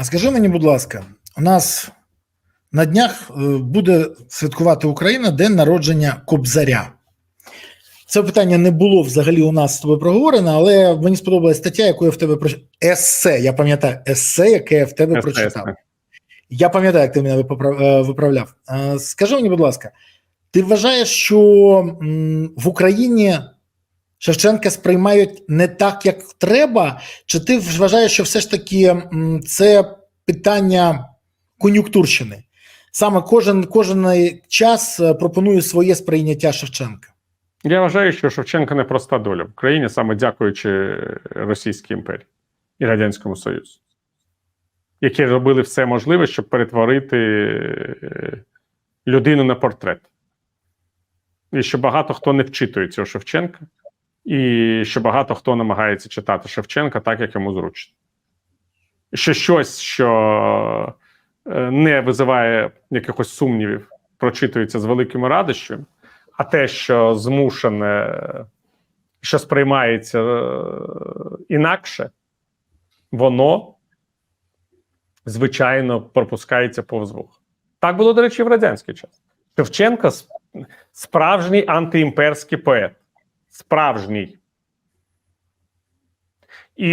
А скажи мені, будь ласка, у нас на днях е, буде святкувати Україна День народження Кобзаря. Це питання не було взагалі у нас з тобою проговорено, але мені сподобалась стаття, яку я в тебе прочитав. Есе, я пам'ятаю, есе, яке я в тебе Есе, прочитав. есе. Я пам'ятаю, як ти мене е, виправляв. Е, Скажи мені, будь ласка, ти вважаєш, що в Україні Шевченка сприймають не так, як треба, чи ти вважаєш, що все ж таки це питання кон'юнктурщини? Саме кожен, кожен час е, пропонує своє сприйняття Шевченка. Я вважаю, що Шевченка не проста доля в Україні, саме дякуючи Російській імперії і Радянському Союзу, які робили все можливе, щоб перетворити е, людину на портрет. І що багато хто не вчитує цього Шевченка, і що багато хто намагається читати Шевченка так, як йому зручно. Що щось, що е, не визиває якихось сумнівів, прочитується з великими радощами, а те, що змушене, що сприймається е, інакше, воно, звичайно, пропускається повз вух. Так було, до речі, в радянський час. Шевченко справжній антиімперський поет. Справжній. І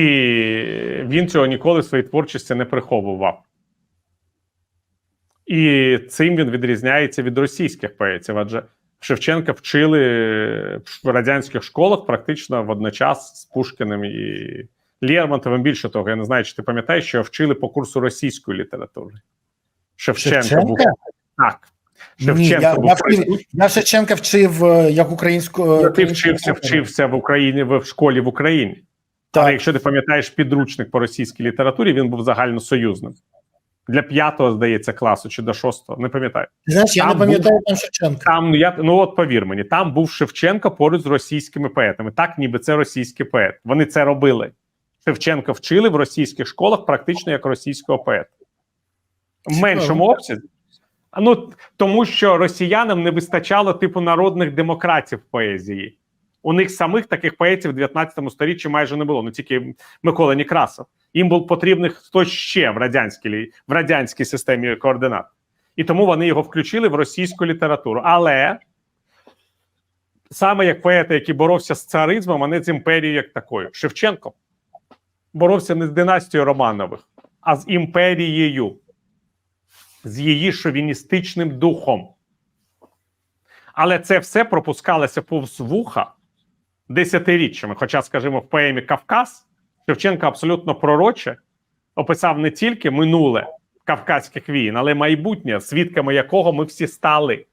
він цього ніколи в своїй творчості не приховував. І цим він відрізняється від російських поетів, адже Шевченка вчили в радянських школах практично водночас з Пушкіним і Лермонтовим. Більше того, я не знаю, чи ти пам'ятаєш, що вчили по курсу російської літератури. Шевченка, був так. Шевченко Ні, я, був я, вчив, я Шевченка вчив е, як українську. Ну, Ти вчився, вчився в Україні в школі в Україні. Так. Але якщо ти пам'ятаєш підручник по російській літературі, він був загальносоюзним. Для п'ятого, здається, класу чи до шостого, не пам'ятаю. Знаєш, я не пам'ятаю там Шевченка. Там ну я ну от повір мені, там був Шевченко поруч з російськими поетами. Так, ніби це російський поет. Вони це робили. Шевченка вчили в російських школах практично як російського поета. В меншому обсязі. Ну тому що росіянам не вистачало типу народних демократів поезії. У них самих таких поетів в 19 сторіччі майже не було. Ну тільки Микола Некрасов. Їм був потрібний хтось ще в радянській в радянській системі координат. І тому вони його включили в російську літературу. Але саме як поети, який боровся з царизмом, а не з імперією як такою. Шевченко боровся не з династією Романових, а з імперією, з її шовіністичним духом. Але це все пропускалося повз вуха десятиріччями. Хоча, скажімо, в поемі Кавказ Шевченко абсолютно пророче описав не тільки минуле кавказьких війн, але й майбутнє, свідками якого ми всі стали.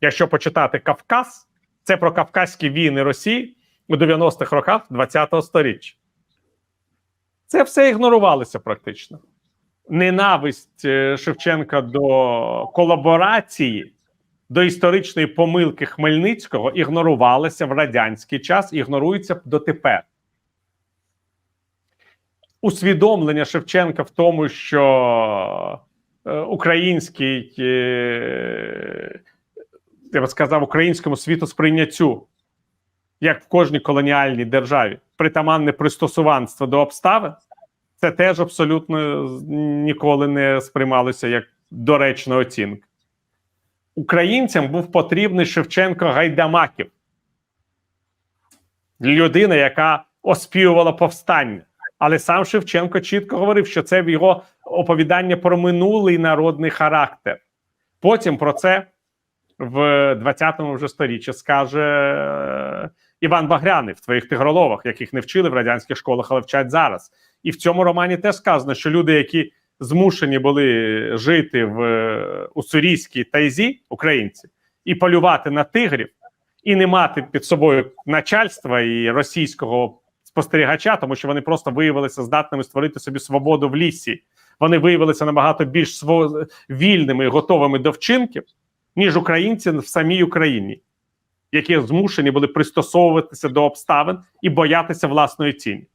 Якщо почитати Кавказ, це про кавказькі війни Росії у 90-х роках ХХ століття. Це все ігнорувалося практично. Ненависть е, Шевченка до колаборації, до історичної помилки Хмельницького ігнорувалася в радянський час, ігнорується дотепер. Усвідомлення Шевченка в тому, що е, український, е, я би сказав, українському світосприйняттю, як в кожній колоніальній державі, притаманне пристосуванство до обставин, це теж абсолютно ніколи не сприймалося як доречна оцінка. Українцям був потрібний Шевченко Гайдамаків, людина, яка оспівувала повстання. Але сам Шевченко чітко говорив, що це його оповідання про минулий народний характер. Потім про це в 20-му вже сторіччі скаже Іван Багряний в твоїх тигроловах, яких не вчили в радянських школах, але вчать зараз. І в цьому романі теж сказано, що люди, які змушені були жити в уссурійській тайзі, українці, і полювати на тигрів, і не мати під собою начальства і російського спостерігача, тому що вони просто виявилися здатними створити собі свободу в лісі. Вони виявилися набагато більш вільними і готовими до вчинків, ніж українці в самій Україні, які змушені були пристосовуватися до обставин і боятися власної тіні.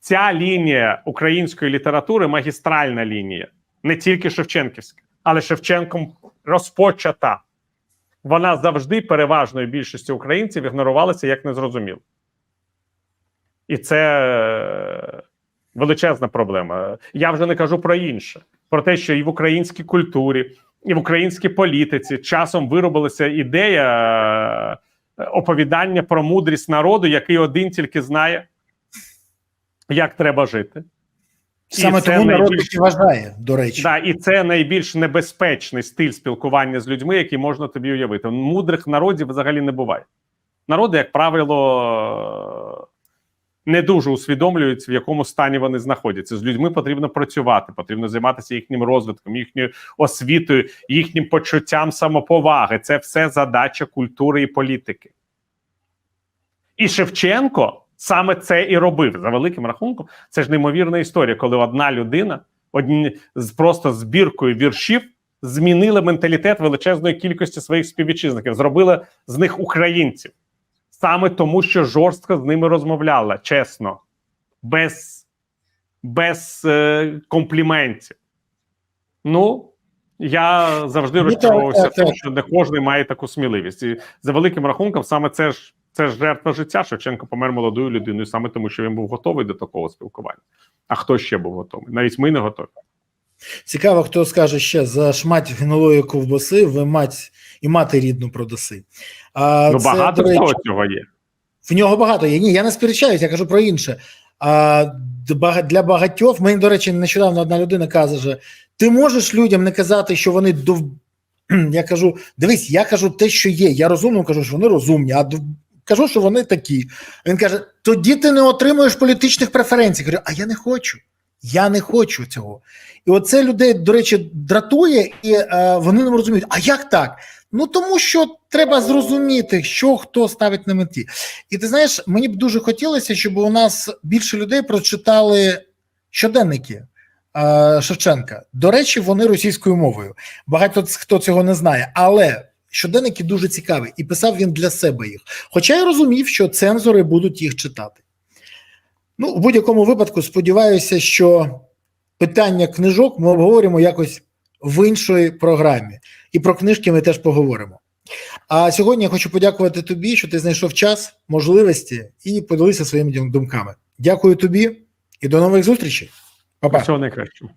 Ця лінія української літератури магістральна лінія, не тільки Шевченківська, але Шевченком розпочата. Вона завжди переважною більшістю українців ігнорувалася як незрозуміло. І це е, Величезна проблема. Я вже не кажу про інше, про те, що і в українській культурі, і в українській політиці часом виробилася ідея е, оповідання про мудрість народу, який один тільки знає, як треба жити. Саме це тому народ найбільш- вважає, до речі. Да, і це найбільш небезпечний стиль спілкування з людьми, який можна тобі уявити. Мудрих народів взагалі не буває. Народи, як правило, не дуже усвідомлюють, в якому стані вони знаходяться. З людьми потрібно працювати, потрібно займатися їхнім розвитком, їхньою освітою, їхнім почуттям самоповаги. Це все задача культури і політики. І Шевченко саме це і робив за великим рахунком. Це ж неймовірна історія, коли одна людина одні з просто збіркою віршів змінила менталітет величезної кількості своїх співвітчизників, зробила з них українців саме тому, що жорстко з ними розмовляла, чесно, без, без е, компліментів. Ну. Я завжди Ну, розчаровувався тому, що не кожен має таку сміливість. І за великим рахунком, саме це ж це ж жертва життя. Шевченко помер молодою людиною, саме тому, що він був готовий до такого спілкування. А хто ще був готовий? Навіть ми не готові. Цікаво, хто скаже ще за шмать гнилої ковбаси, ви мать і мати рідну продаси. А, ну це, багато до речі, всього цього є. В нього багато є. Ні, я не сперечаюсь, я кажу про інше. А, для багатьох, мені, до речі, нещодавно одна людина каже: ти можеш людям не казати, що вони дов... Я кажу: дивись, я кажу те, що є. Я розумно кажу, що вони розумні, а дов- кажу, що вони такі. Він каже: тоді ти не отримуєш політичних преференцій. Я кажу, а я не хочу. Я не хочу цього. І оце людей, до речі, дратує, і е, вони не розуміють, а як так? Ну тому що треба зрозуміти, що хто ставить на меті. І ти знаєш, мені б дуже хотілося, щоб у нас більше людей прочитали щоденники е, Шевченка. До речі, вони російською мовою. Багато хто цього не знає, але щоденники дуже цікаві, і писав він для себе їх. Хоча я розумів, що цензори будуть їх читати. Ну, в будь-якому випадку, сподіваюся, що питання книжок ми обговоримо якось в іншій програмі. І про книжки ми теж поговоримо. А сьогодні я хочу подякувати тобі, що ти знайшов час, можливості і поділився своїми думками. Дякую тобі і до нових зустрічей. Па-па. Всього найкращого.